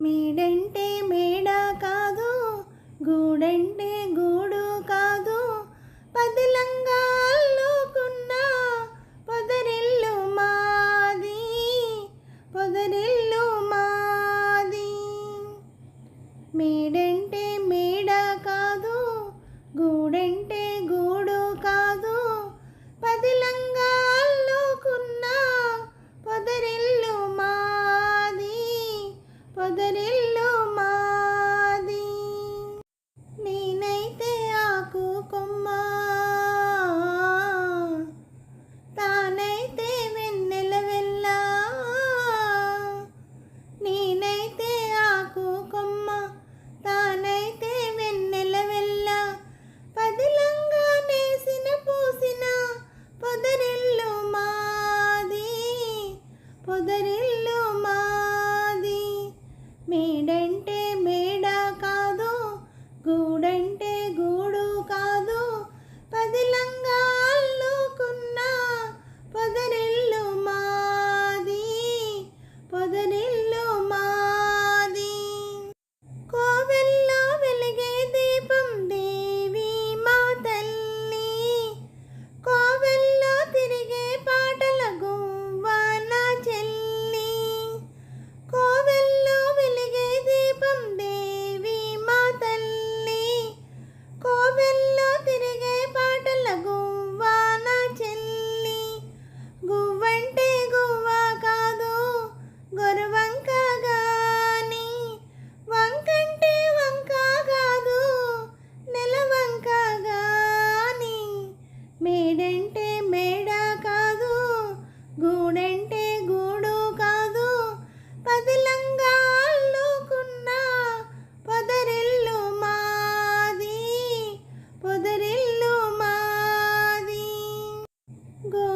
మేడంటే మేడ కాదు గూడంటే గూడు పొదరిల్లు మాది. మేడంటే మేడ కాదు గూడంటే గూ go.